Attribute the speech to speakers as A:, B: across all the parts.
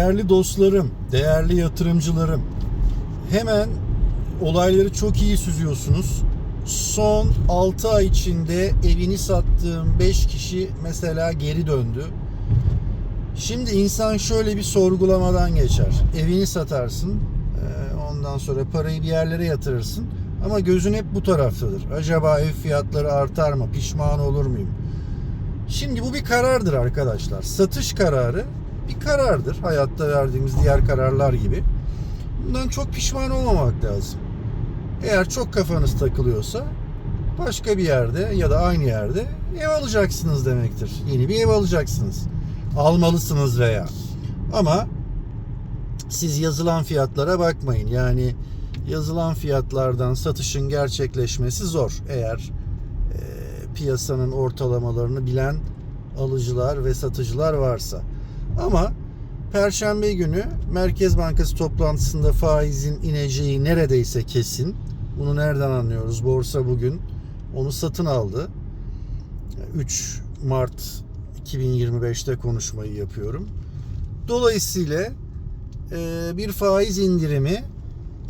A: Değerli dostlarım, değerli yatırımcılarım, hemen olayları çok iyi süzüyorsunuz. Son 6 ay içinde evini sattığım 5 kişi mesela geri döndü. Şimdi insan şöyle bir sorgulamadan geçer. Evini satarsın, ondan sonra parayı bir yerlere yatırırsın. Ama gözün hep bu taraftadır. Acaba ev fiyatları artar mı? Pişman olur muyum? Şimdi bu bir karardır arkadaşlar. Satış kararı bir karardır. Hayatta verdiğimiz diğer kararlar gibi. Bundan çok pişman olmamak lazım. Eğer çok kafanız takılıyorsa başka bir yerde ya da aynı yerde ev alacaksınız demektir. Yeni bir ev alacaksınız. Almalısınız veya. Ama siz yazılan fiyatlara bakmayın. Yani yazılan fiyatlardan satışın gerçekleşmesi zor. Eğer e, piyasanın ortalamalarını bilen alıcılar ve satıcılar varsa. Ama Perşembe günü Merkez Bankası toplantısında faizin ineceği neredeyse kesin. Bunu nereden anlıyoruz? Borsa bugün onu satın aldı. 3 Mart 2025'te konuşmayı yapıyorum. Dolayısıyla e, bir faiz indirimi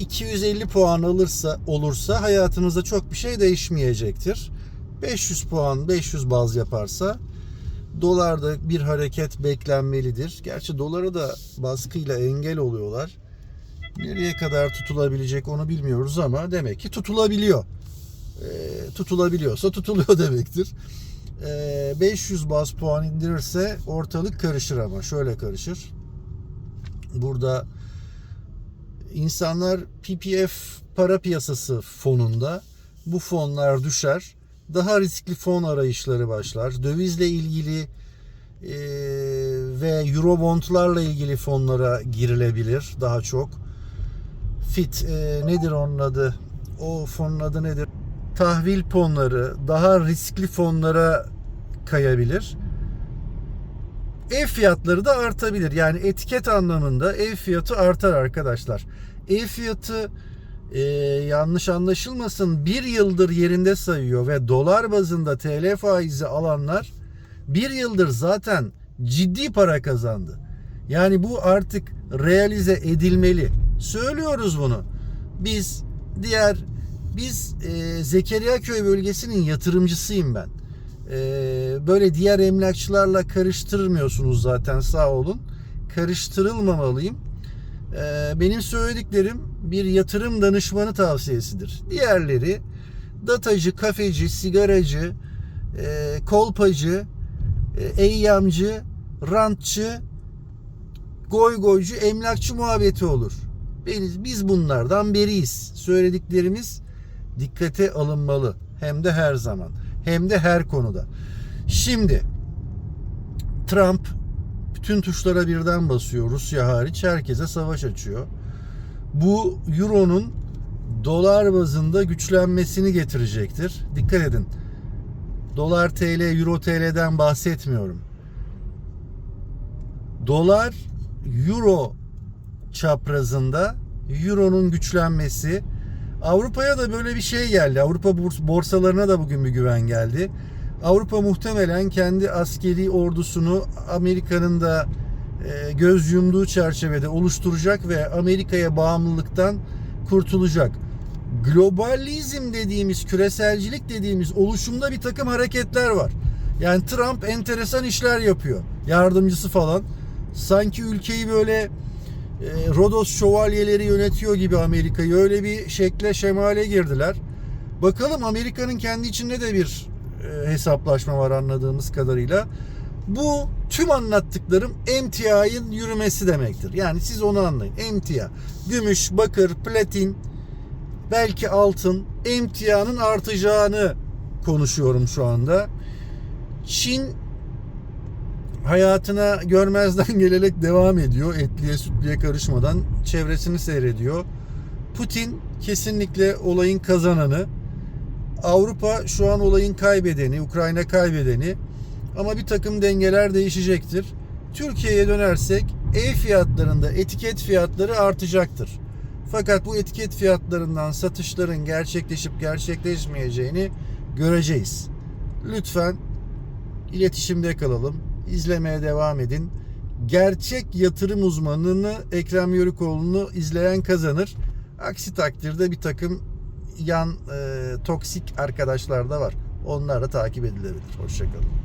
A: 250 puan alırsa olursa hayatınızda çok bir şey değişmeyecektir. 500 puan 500 baz yaparsa dolarda bir hareket beklenmelidir. Gerçi dolara da baskıyla engel oluyorlar. Nereye kadar tutulabilecek onu bilmiyoruz ama demek ki tutulabiliyor. E, tutulabiliyorsa tutuluyor demektir. E, 500 baz puan indirirse ortalık karışır ama şöyle karışır. Burada insanlar PPF para piyasası fonunda bu fonlar düşer. Daha riskli fon arayışları başlar. Dövizle ilgili e, ve Eurobondlarla ilgili fonlara girilebilir daha çok. FIT e, nedir onun adı? O fonun adı nedir? Tahvil fonları daha riskli fonlara kayabilir. Ev fiyatları da artabilir. Yani etiket anlamında ev fiyatı artar arkadaşlar. Ev fiyatı e, yanlış anlaşılmasın bir yıldır yerinde sayıyor ve dolar bazında TL faizi alanlar bir yıldır zaten ciddi para kazandı. Yani bu artık realize edilmeli. Söylüyoruz bunu. Biz diğer biz e, Zekeriya Köy bölgesinin yatırımcısıyım ben. E, böyle diğer emlakçılarla karıştırmıyorsunuz zaten sağ olun. Karıştırılmamalıyım. E, benim söylediklerim bir yatırım danışmanı tavsiyesidir. Diğerleri datacı, kafeci, sigaracı, e, kolpacı, e, eyyamcı, rantçı, goy goycu, emlakçı muhabbeti olur. Biz, biz bunlardan beriyiz. Söylediklerimiz dikkate alınmalı. Hem de her zaman. Hem de her konuda. Şimdi Trump bütün tuşlara birden basıyor. Rusya hariç herkese savaş açıyor. Bu Euro'nun dolar bazında güçlenmesini getirecektir. Dikkat edin. Dolar TL, Euro TL'den bahsetmiyorum. Dolar Euro çaprazında Euro'nun güçlenmesi Avrupa'ya da böyle bir şey geldi. Avrupa bors- borsalarına da bugün bir güven geldi. Avrupa muhtemelen kendi askeri ordusunu Amerika'nın da e, göz yumduğu çerçevede oluşturacak ve Amerika'ya bağımlılıktan kurtulacak. Globalizm dediğimiz, küreselcilik dediğimiz oluşumda bir takım hareketler var. Yani Trump enteresan işler yapıyor. Yardımcısı falan. Sanki ülkeyi böyle e, Rodos şövalyeleri yönetiyor gibi Amerika'yı öyle bir şekle şemale girdiler. Bakalım Amerika'nın kendi içinde de bir hesaplaşma var anladığımız kadarıyla. Bu tüm anlattıklarım emtiayın yürümesi demektir. Yani siz onu anlayın. Emtia, gümüş, bakır, platin, belki altın, emtianın artacağını konuşuyorum şu anda. Çin hayatına görmezden gelerek devam ediyor. Etliye sütlüye karışmadan çevresini seyrediyor. Putin kesinlikle olayın kazananı. Avrupa şu an olayın kaybedeni, Ukrayna kaybedeni. Ama bir takım dengeler değişecektir. Türkiye'ye dönersek ev fiyatlarında etiket fiyatları artacaktır. Fakat bu etiket fiyatlarından satışların gerçekleşip gerçekleşmeyeceğini göreceğiz. Lütfen iletişimde kalalım. İzlemeye devam edin. gerçek yatırım uzmanını Ekrem Yörükoğlu'nu izleyen kazanır. Aksi takdirde bir takım yan e, toksik arkadaşlar da var. Onlar da takip edilebilir. Hoşçakalın.